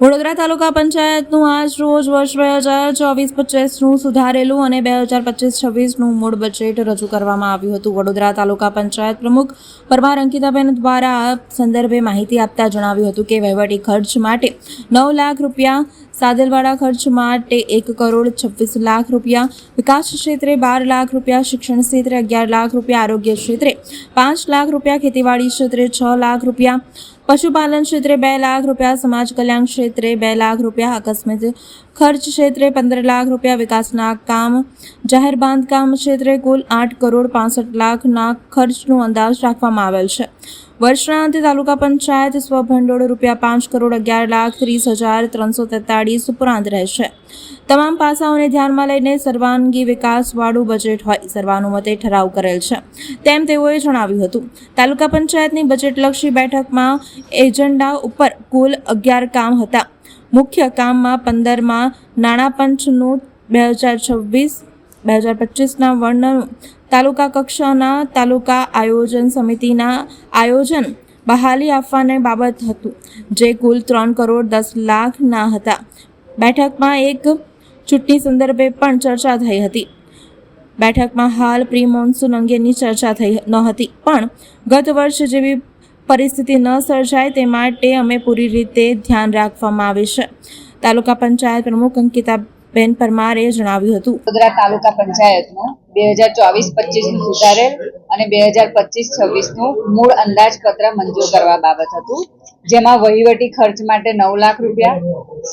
વડોદરા તાલુકા પંચાયતનું આજ રોજ વર્ષ બે હજાર ચોવીસ પચીસનું સુધારેલું અને બે હજાર પચીસ છવ્વીસનું મૂળ બજેટ રજૂ કરવામાં આવ્યું હતું. વડોદરા તાલુકા પંચાયત પ્રમુખ પરમાર અંકિતાબેન દ્વારા સંદર્ભે માહિતી આપતા જણાવ્યું હતું કે વહીવટી ખર્ચ માટે નવ લાખ રૂપિયા સાદલવાડા ખર્ચ માટે એક કરોડ છવ્વીસ લાખ રૂપિયા, વિકાસ ક્ષેત્રે બાર લાખ રૂપિયા, શિક્ષણ ક્ષેત્રે અગિયાર લાખ રૂપિયા, આરોગ્ય ક્ષેત્રે પાંચ લાખ રૂપિયા, ખેતીવાડી ક્ષેત્રે છ લાખ રૂપિયા પશુપાલન ક્ષેત્રે બે લાખ રૂપિયા સમાજ કલ્યાણ ક્ષેત્રે બે લાખ રૂપિયા અકસ્માત ખર્ચ ક્ષેત્રે પંદર લાખ રૂપિયા વિકાસના કામ, જાહેર બાંધકામ ક્ષેત્રે કુલ આઠ કરોડ પાસઠ લાખના ખર્ચનો અંદાજ રાખવામાં આવેલ છે. વર્ષના અંતે તાલુકા પંચાયત સ્વભંડોળ રૂપિયા પાંચ કરોડ અગિયાર લાખ ત્રીસ હજાર ત્રણસો તેતાળીસ ઉપરાંત રહેશે. તમામ પાસાઓને ધ્યાનમાં લઈને સર્વાંગી વિકાસવાળું બજેટ હોય, સર્વાનુમતે ઠરાવ કરેલ છે, તેમ તેઓએ જણાવ્યું હતું. તાલુકા પંચાયતની બજેટલક્ષી બેઠકમાં એજન્ડા ઉપર કુલ અગિયાર કામ હતા. મુખ્ય કામમાં પંદરમાં નાણાં પંચનું બે હજાર છવ્વીસ, બે હજાર પચીસના વર્ણન તાલુકા કક્ષાના તાલુકા આયોજન સમિતિના આયોજન બહાલી આપવાની બાબત હતું, જે કુલ ત્રણ કરોડ દસ લાખના હતા. બેઠકમાં એક ચૂંટણી સંદર્ભે પણ ચર્ચા થઈ હતી. બેઠકમાં હાલ પ્રી મોન્સૂન અંગેની ચર્ચા થઈ ન હતી, પણ ગત વર્ષ જેવી પરિસ્થિતિ ન સર્જાય તે માટે અમે પૂરી રીતે ધ્યાન રાખવામાં આવે છે. તાલુકા પંચાયત પ્રમુખ અંકિતાબેન પરમારે જણાવ્યું હતું. વડોદરા તાલુકા પંચાયતનું બે હજાર ચોવીસ પચીસનું સુધારેલ અને બે હજાર પચીસ છવ્વીસનું મૂળ અંદાજપત્ર મંજૂર કરવા બાબત હતું. જેમાં વહીવટી ખર્ચ માટે નવ લાખ રૂપિયા,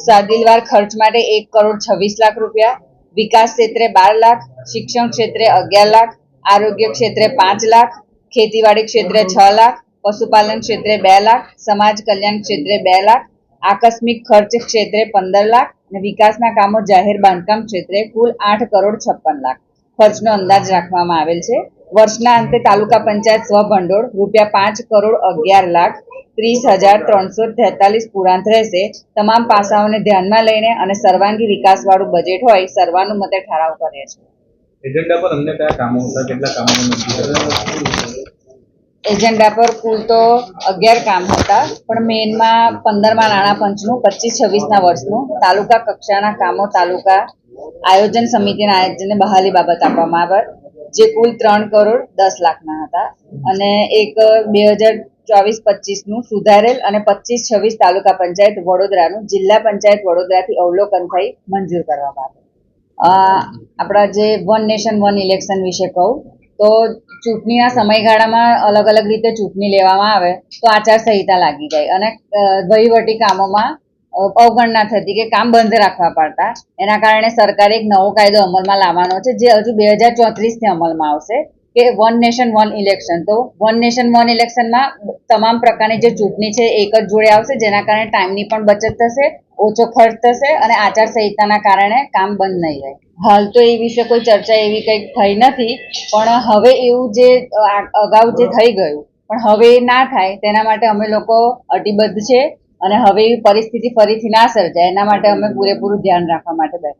સાદિલવાર ખર્ચ માટે એક કરોડ છવ્વીસ લાખ રૂપિયા, વિકાસ ક્ષેત્રે બાર લાખ, શિક્ષણ ક્ષેત્રે અગિયાર લાખ, આરોગ્ય ક્ષેત્રે પાંચ લાખ, ખેતીવાડી ક્ષેત્રે છ લાખ પશુપાલન ક્ષેત્રે બે લાખ, સમાજ કલ્યાણ ક્ષેત્રે બે લાખ, આકસ્મિક ખર્ચ ક્ષેત્રે પંદર લાખ અને વિકાસના કામો જાહેર બાંધકામ ક્ષેત્રે કુલ આઠ કરોડ છપ્પન લાખ. ખર્ચનો અંદાજ રાખવામાં આવેલ છે. વર્ષના અંતે તાલુકા પંચાયત સ્વભંડોળ રૂપિયા પાંચ કરોડ અગિયાર લાખ ત્રીસ હજાર ત્રણસો તેતાલીસ પુરાંત રહેશે. તમામ પાસાઓને ધ્યાનમાં લઈને અને સર્વાંગી વિકાસવાળું બજેટ હોય સર્વાનુમતે ઠરાવ કરે છે. એજન્ડા પર અન્ય કયા કામો હતા? કેટલા કામો? એજન્ડા પર કુલ તો અગિયાર કામ હતા પણ મેઇનમાં પંદરમાં નાણાં પંચનું પચીસ છવ્વીસના વર્ષનું તાલુકા કક્ષાના કામો તાલુકા આયોજન સમિતિના આયોજનને બહાલી બાબત આપવામાં આવે જે કુલ ત્રણ કરોડ દસ લાખના હતા અને એક બે હજાર ચોવીસ પચીસનું સુધારેલ અને પચીસ છવ્વીસ તાલુકા પંચાયત વડોદરાનું જિલ્લા પંચાયત વડોદરાથી અવલોકન થઈ મંજૂર કરવામાં આવે અ, આપણા જે વન નેશન વન ઇલેક્શન વિશે કહું તો ચૂંટણીના સમયગાળામાં અલગ અલગ રીતે ચૂંટણી લેવામાં આવે, તો આચારસંહિતા લાગી જાય અને વહીવટી કામોમાં અવગણના થતી કે કામ બંધ રાખવા પડતા. એના કારણે સરકારે એક નવો કાયદો અમલમાં લાવવાનો છે, જે હજુ બે હજાર ચોત્રીસથી અમલમાં આવશે, કે વન નેશન વન ઇલેક્શન તો વન નેશન વન ઇલેક્શનમાં તમામ પ્રકારની જે ચૂંટણી છે, એક જ જોડે આવશે, જેના કારણે ટાઈમની પણ બચત થશે ઓછો ખર્ચ થશે અને આચારસંહિતાના કારણે કામ બંધ નહીં રહે. હાલ તો એ વિશે કોઈ ચર્ચા એવી કંઈક થઈ નથી, પણ હવે એવું જે અગાઉ જે થઈ ગયું, પણ હવે ના થાય, તેના માટે અમે લોકો અટીબદ્ધ છે અને હવે એવી પરિસ્થિતિ ફરીથી ના સર્જાય, એના માટે અમે પૂરેપૂરું ધ્યાન રાખવા માટે બેઠા